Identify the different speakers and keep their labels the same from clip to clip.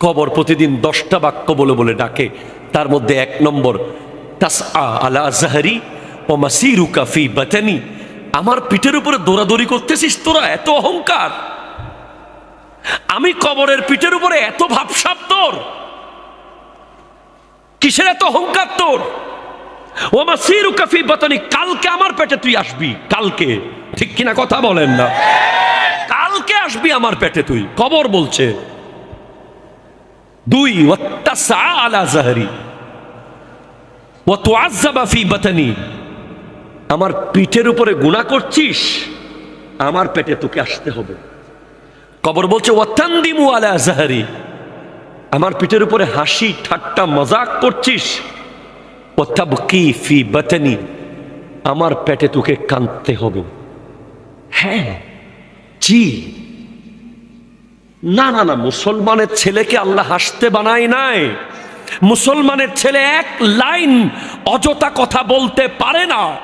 Speaker 1: কবর প্রতিদিন দশটা বাক্য বলে বলে ডাকে। তার মধ্যে এক নম্বর তাস আ আলা জাহারি ও মাসিরু কাফি বাতানি। আমার পিঠের উপরে দৌড়াদৌড়ি করতেছিস তোরা, এত অহংকার? আমি কবরের পিঠের উপরে এত ভাবসাব তোর? কিসের এত অহংকার তোর? ও মাসিরু কাফি বাতানি, কালকে আমার পেটে তুই আসবি, কালকে। ঠিক কিনা কথা বলেন না। কালকে আসবি আমার পেটে তুই, কবর বলছে। দুই আলা জাহরি। ফি বাতানি। আমার পিঠের উপরে গুনাহ করছিস, আমার পেটে তোকে আসতে হবে। কবর বলছে, ওয়াতান্দিমু আলা জাহরি। আমার পিঠের উপরে হাসি, ঠাট্টা, মজাক করছিস। ওয়াতাবকি ফি বাতানি। আমার পেটে তোকে কাঁদতে হবে। হ্যাঁ জি। না না না, মুসলমানের ছেলেকে আল্লাহ হাসতে বানায় নাই। মুসলমানের ছেলে এক লাইন অযথা কথা বলতে পারে না।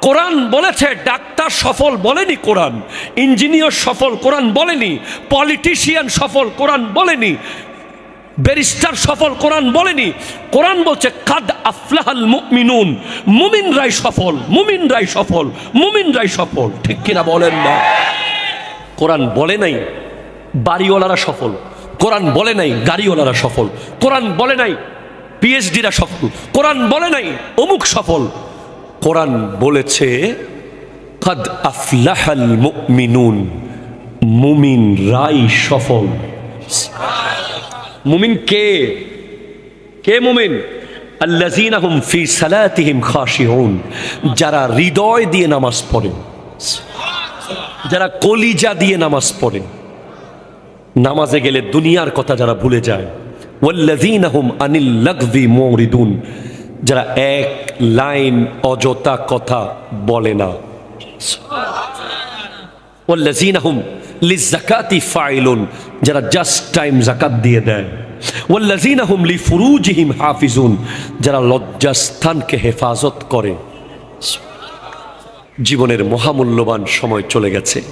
Speaker 1: কোরআন বলেছে, ডাক্তার সফল বলেনি কোরআন, ইঞ্জিনিয়ার সফল কোরআন বলেনি, পলিটিশিয়ান সফল কোরআন বলেনি, ব্যারিস্টার সফল কোরআন বলেনি। কোরআন বলছে, কাদ আফলাহাল মুমিনুন মুমিনরাই সফল মুমিনরাই সফল মুমিনরাই সফল। ঠিক কিনা বলেন না? কোরআন বলে নাই বাড়িওয়ালারা সফল। কোরআন বলে নাই গাড়িওয়ালারা সফল। কোরআন বলে নাই পিএইচডিরা সফল। কোরআন বলে নাই অমুক সফল। কোরআন বলেছে, কাদ আফলাহাল মুমিনুন, মুমিন রাই সফল। মুমিন কে? কে মুমিন? আল্লাযীনা হুম ফি সালাতিহিম খাশিউন। যারা হৃদয় দিয়ে নামাজ পড়ে যারা কলিজা দিয়ে নামাজ পড়ে নামাজে গেলে দুনিয়ার কথা যারা ভুলে যায়। আনিল যারা এক লাইন অযথা কথা বলে না। যারা জাস্ট টাইম যাকাত দিয়ে দেয়। হাফিজুন। যারা লজ্জাস্থানকে হেফাজত করে। জীবনের মহামূল্যবান সময় চলে গেছে।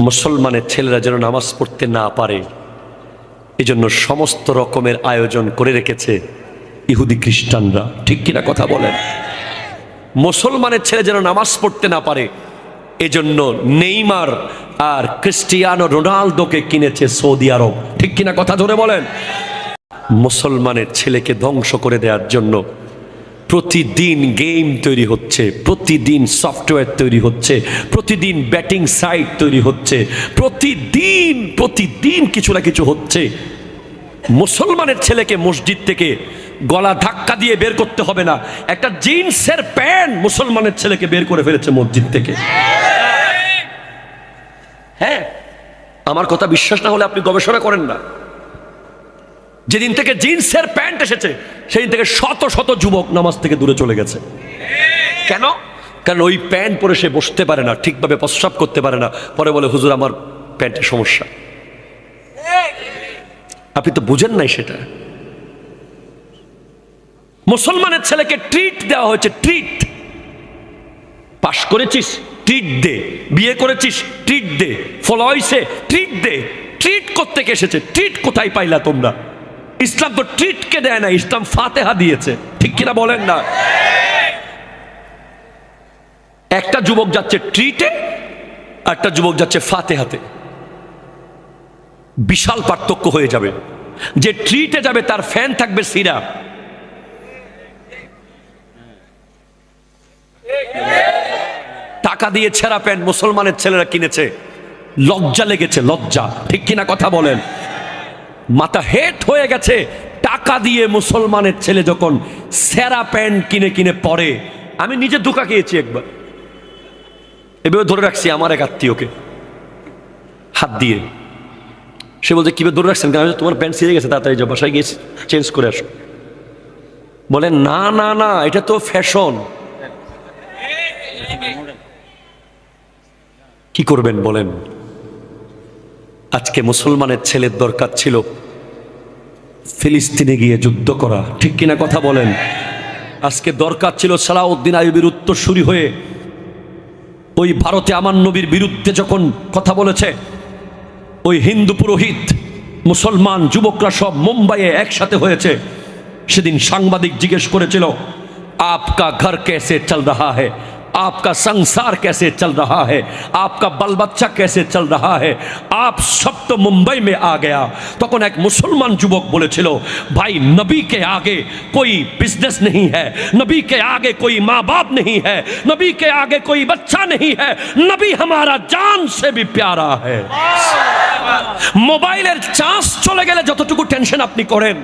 Speaker 1: মুসলমানের ছেলেরা যেন নামাজ পড়তে না পারে, এজন্য সমস্ত রকমের আয়োজন করে রেখেছে ইহুদি খ্রিস্টানরা। ঠিক কিনা কথা বলেন? মুসলমানের ছেলে যেন নামাজ পড়তে না পারে, এজন্য নেইমার আর ক্রিস্টিয়ানো রোনালদোকে কিনেছে সৌদি আরব। ঠিক কিনা কথা ধরে বলেন? মুসলমানের ছেলেকে ধ্বংস করে দেওয়ার জন্য প্রতিদিন গেম তৈরি হচ্ছে, প্রতিদিন সফটওয়্যার তৈরি হচ্ছে, প্রতিদিন ব্যাটিং সাইট তৈরি হচ্ছে, প্রতিদিন প্রতিদিন কিছু না কিছু হচ্ছে। মুসলমানের ছেলেকে মসজিদ থেকে গলা ধাক্কা দিয়ে বের করতে হবে না। একটা জিন্সের প্যান্ট মুসলমানের ছেলেকে বের করে ফেলেছে মসজিদ থেকে। হ্যাঁ আমার কথা বিশ্বাস না হলে আপনি গবেষণা করেন না। যেদিন থেকে জিন্সের প্যান্ট এসেছে সেদিন থেকে শত শত যুবক নামাজ থেকে দূরে চলে গেছে। কেন? কারণ ওই প্যান্ট পরে সে বসতে পারে না ঠিকভাবে প্রস্রাব করতে পারে না। পরে বলে হুজুর আমার প্যান্টের সমস্যা। আপনি তো বুঝেন নাই সেটা। মুসলমানের ছেলেকে ট্রিট দেওয়া হয়েছে ট্রিট পাশ করেছিস ট্রিট দে। বিয়ে করেছিস ট্রিট দে। ফল হয়েছে ট্রিট দে। ট্রিট করতে এসেছে? ট্রিট কোথায় পাইলা তোমরা? ইসলাম তো ট্রিটকে দেয় না, ইসলাম ফাতেহা দিয়েছে। ঠিক কিনা বলেন না? একটা যুবক যাচ্ছে ট্রিটে একটা যুবক যাচ্ছে ফাতেহাতে। বিশাল পার্থক্য হয়ে যাবে। যে ট্রিটে যাবে, তার ফ্যান থাকবে সিরা। টাকা দিয়ে ছেঁড়া প্যান্ট মুসলমানের ছেলেরা কিনেছে। লজ্জা লেগেছে, লজ্জা। ঠিক কিনা কথা বলেন? মাথা হেট হয়ে গেছে। টাকা দিয়ে মুসলমানের ছেলে যখন সেরা প্যান্ট কিনে কিনে পরে, আমি নিজে ধোকা খেয়েছি একবার। এভাবে ধরে রাখছি আমার এক আত্মীয়কে। হাত দিয়ে। সে বলছে কীভাবে ধরে রাখছেন কারণ তোমার প্যান্ট ছিঁড়ে গেছে, তাড়াতাড়ি যাও, বাসায় গিয়ে চেঞ্জ করে আসো। বলে, না না না, এটা তো ফ্যাশন। কি করবেন বলেন? আজকে মুসলমানের ছেলের দরকার ছিল ফিলিস্তিনে গিয়ে যুদ্ধ করা। ঠিক কিনা কথা বলেন? আজকে দরকার ছিল সালাউদ্দিন আইবির উত্তরসূরি হয়ে ওই ভারতে আমার নবীর বিরুদ্ধে যখন কথা বলেছে, ওই হিন্দু পুরোহিত, মুসলমান, যুবকরা সব মুম্বাইয়ে একসাথে হয়েছে। সেদিন সাংবাদিক জিজ্ঞেস করেছিল, আপকা ঘর কেসে চল রাহা হ্যাঁ आपका संसार कैसे चल रहा है आपका बाल बच्चा कैसे चल रहा है आप सब तो मुंबई में आ गया তখন এক মুসলমান যুবক বলেছিল ভাই नबी के आगे कोई बिजनेस नहीं है नबी के आगे कोई माँ बाप नहीं है नबी के आगे कोई बच्चा नहीं है नबी हमारा जान से भी प्यारा है মোবাইলের চার্জ চলে গেলে যতটুকু টেনশন আপনি করেন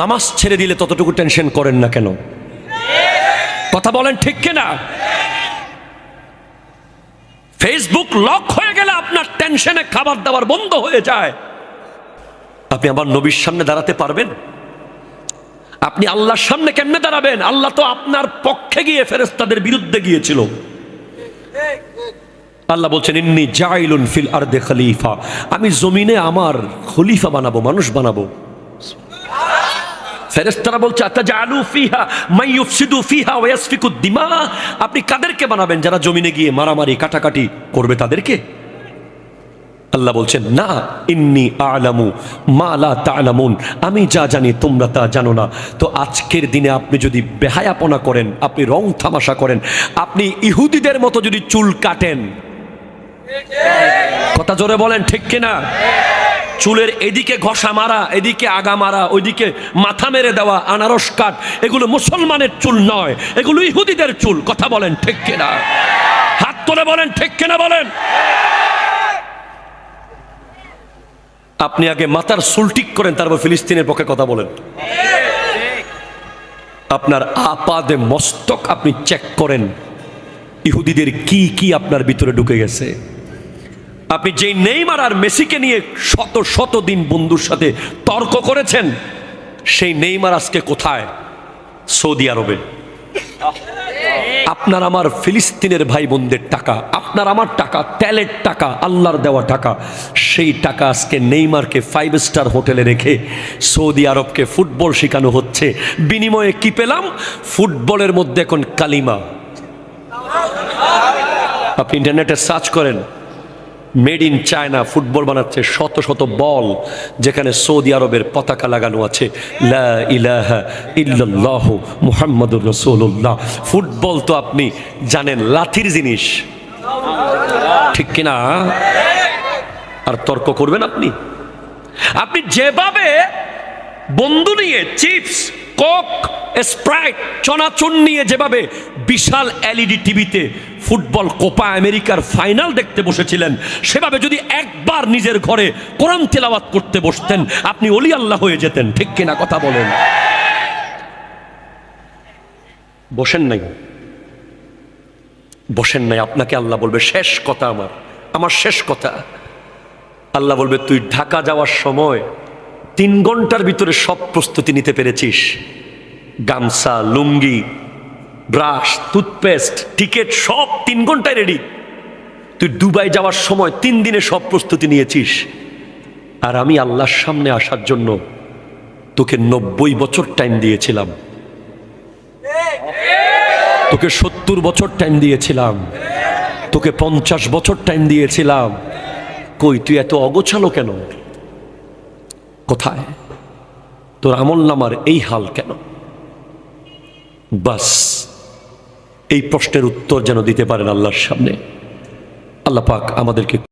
Speaker 1: নামাজ ছেড়ে দিলে ততটুকু টেনশন করেন না কেন কথা বলেন ঠিক কিনা? ফেসবুক লক হয়ে গেলে আপনার টেনশনে খাবার দাবার বন্ধ হয়ে যায়। আপনি আবার নবীর সামনে দাঁড়াতে পারবেন? আপনি আল্লাহর সামনে কেমনে দাঁড়াবেন? আল্লাহ তো আপনার পক্ষে গিয়ে ফেরেস্তাদের বিরুদ্ধে গিয়েছিল। আল্লাহ বলছেন, ইন্নি জাইলুন ফিল আরদে খলিফা। আমি জমিনে আমার খলিফা বানাবো, মানুষ বানাবো। ফেরেশতারা বলছে আতাজালু ফিহা মাই ইউফসিদু ফিহা ওয়া ইয়াসফিকু দিমা। আপনি কাদেরকে বানাবেন যারা জমিনে গিয়ে মারামারি, কাটাকাটি করবে তাদেরকে? আল্লাহ বলছেন, না, ইন্নি আলামু মালা তালামুন। আমি যা জানি তোমরা তা জানো না। তো আজকের দিনে আপনি যদি বেহায়াপনা করেন, আপনি রং থামাশা করেন, আপনি ইহুদিদের মতো যদি চুল কাটেন। কথা জোরে বলেন, ঠিক কিনা? চুলের এদিকে ঘষা মারা, এদিকে আগা মারা, ওইদিকে মাথা মেরে দেওয়া, আনারস কাঠ, এগুলো মুসলমানের চুল নয়, এগুলো ইহুদিদের চুল, কথা বলেন ঠিক কিনা? হাত তুলে বলেন ঠিক কিনা বলেন? আপনি আগে মাথার চুল ঠিক করেন, তারপর ফিলিস্তিনের পক্ষে কথা বলেন। আপনার আপাদে মস্তক আপনি চেক করেন, ইহুদিদের কি কি আপনার ভিতরে ঢুকে গেছে? আপনি যেই নেইমার আর মেসিকে নিয়ে শত শত দিন বন্ধুর সাথে তর্ক করেছেন, সেই নেইমার আজকে কোথায়? সৌদি আরবে। আপনার আমার ফিলিস্তিনের ভাই বোনদের টাকা, আপনার আমার টাকা, তেলের টাকা, আল্লাহর দেওয়া টাকা, সেই টাকা আজকে নেইমারকে ফাইভ স্টার হোটেলে রেখে সৌদি আরবকে ফুটবল শেখানো হচ্ছে। বিনিময়ে কি পেলাম? ফুটবলের মধ্যে এখন কালিমা। আপনি ইন্টারনেটে সার্চ করেন মেড ইন চায়না ফুটবল বানাচ্ছে শত শত বল, যেখানে সৌদি আরবের পতাকা লাগানো আছে ফুটবল তো আপনি জানেন, লাথির জিনিস। ঠিক কিনা? আর তর্ক করবেন আপনি? আপনি যেভাবে বন্ধু নিয়ে চিপস, কোক, স্প্রাইট চনাচুন নিয়ে যেভাবে বিশাল এলইডি টিভিতে ফুটবল কোপা আমেরিকার ফাইনাল দেখতে বসেছিলেন। সেভাবে যদি একবার নিজের ঘরে কোরআন তেলাওয়াত করতে বসতেন, আপনি অলি আল্লাহ হয়ে যেতেন। ঠিক কিনা কথা বলেন? বসেন নাই। বসেন নাই, আপনাকে আল্লাহ বলবে, শেষ কথা আমার আমার শেষ কথা। আল্লাহ বলবে, তুই ঢাকা যাওয়ার সময় তিন ঘণ্টার ভিতরে সব প্রস্তুতি নিতে পেরেছিস। গামছা, লুঙ্গি ব্রাশ, টুথপেস্ট, টিকিট, সব তিন ঘন্টায় রেডি তুই দুবাই যাওয়ার সময় তিন দিনে সব প্রস্তুতি নিয়েছিস। আর আমি আল্লাহর সামনে আসার জন্য তোকে নব্বই বছর টাইম দিয়েছিলাম। তোকে সত্তর বছর টাইম দিয়েছিলাম। তোকে পঞ্চাশ বছর টাইম দিয়েছিলাম। কই, তুই এত অগোছালো কেন? কোথায়? তোর আমল নামার এই হাল কেন? বাস। এই প্রশ্নের উত্তর যেন দিতে পারেন আল্লাহর সামনে। আল্লাহ পাক আমাদেরকে